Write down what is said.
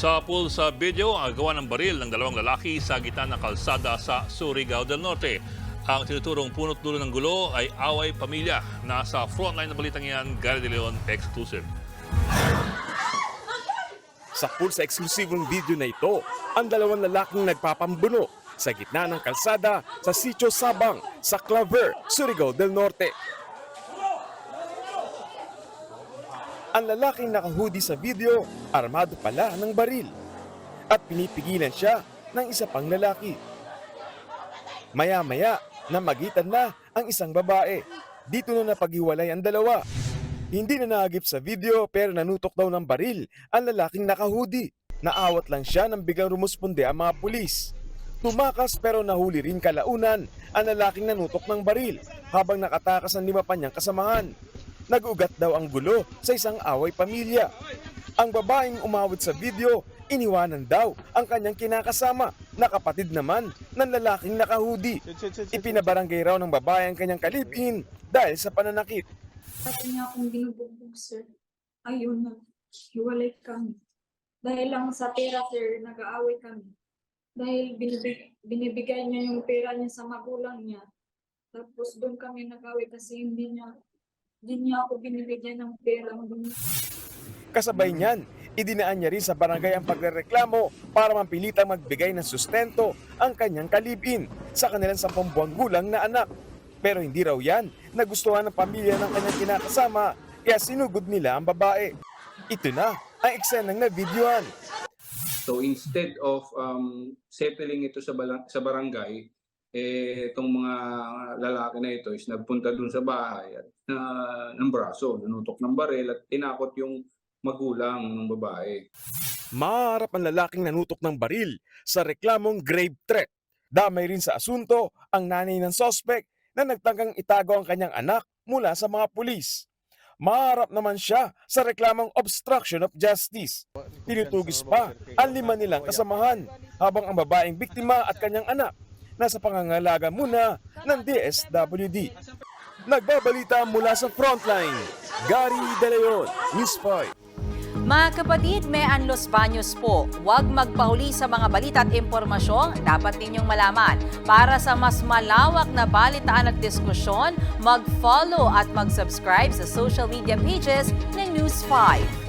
Sa pool sa video, ang gawa ng baril ng dalawang lalaki sa gitna ng kalsada sa Surigao del Norte. Ang tinuturong punot dulo ng gulo ay away pamilya. Nasa frontline ng balitang yan, Gary De Leon, exclusive. Sa pool sa eksklusibong video na ito, ang dalawang lalaking nagpapambuno sa gitna ng kalsada sa Sitio Sabang sa Claver, Surigao del Norte. Ang lalaking nakahoodie sa video, armado pala ng baril at pinipigilan siya ng isa pang lalaki. Maya-maya, namagitan na ang isang babae. Dito na napaghiwalay ang dalawa. Hindi na naagip sa video pero nanutok daw ng baril ang lalaking nakahudi. Naawat lang siya nang biglang rumusponde ang mga pulis. Tumakas pero nahuli rin kalaunan ang lalaking nanutok ng baril habang nakatakas ang lima pa niyang kasamahan. Nagugat daw ang gulo sa isang away pamilya. Ang babaeng umawit sa video, iniwanan daw ang kanyang kinakasama na kapatid naman ng lalaking nakahudi. Ipinabarangay raw ng babae ang kanyang kalipin dahil sa pananakit. Pati niya akong binubugbog, sir. Ayun na, hiwalay kami. Dahil lang sa pera, sir, nag-aaway kami. Dahil binibig, binibigay niya yung pera niya sa magulang niya. Tapos doon kami nag-aaway kasi hindi niya, hindi niya ako binibigyan ng pera. Kasabay niyan, idinaan niya rin sa barangay ang pagrereklamo para mampilitang magbigay ng sustento ang kanyang kalipin sa kanilang sampung buwang gulang na anak. Pero hindi raw yan nagustuhan ng pamilya ng kanyang kinakasama kaya sinugod nila ang babae. Ito na ang eksenang na videoan. So instead of um, settling ito sa, sa barangay, eh, itong mga lalaki na ito is nagpunta dun sa bahay at na, ng braso, nanutok ng baril at tinakot yung magulang ng babae. Maharap ang lalaking nanutok ng baril sa reklamong grave threat. Damay rin sa asunto ang nanay ng sospek na nagtanggang itago ang kanyang anak mula sa mga pulis. Maharap naman siya sa reklamong obstruction of justice. Tinutugis pa ang lima nilang kasamahan habang ang babaeng biktima at kanyang anak nasa pangangalaga muna ng DSWD. Nagbabalita mula sa frontline, Gary De Leon, News 5. Mga kapatid, may Los Baños po. Huwag magpahuli sa mga balita at impormasyong dapat ninyong malaman. Para sa mas malawak na balitaan at diskusyon, mag-follow at mag-subscribe sa social media pages ng News 5.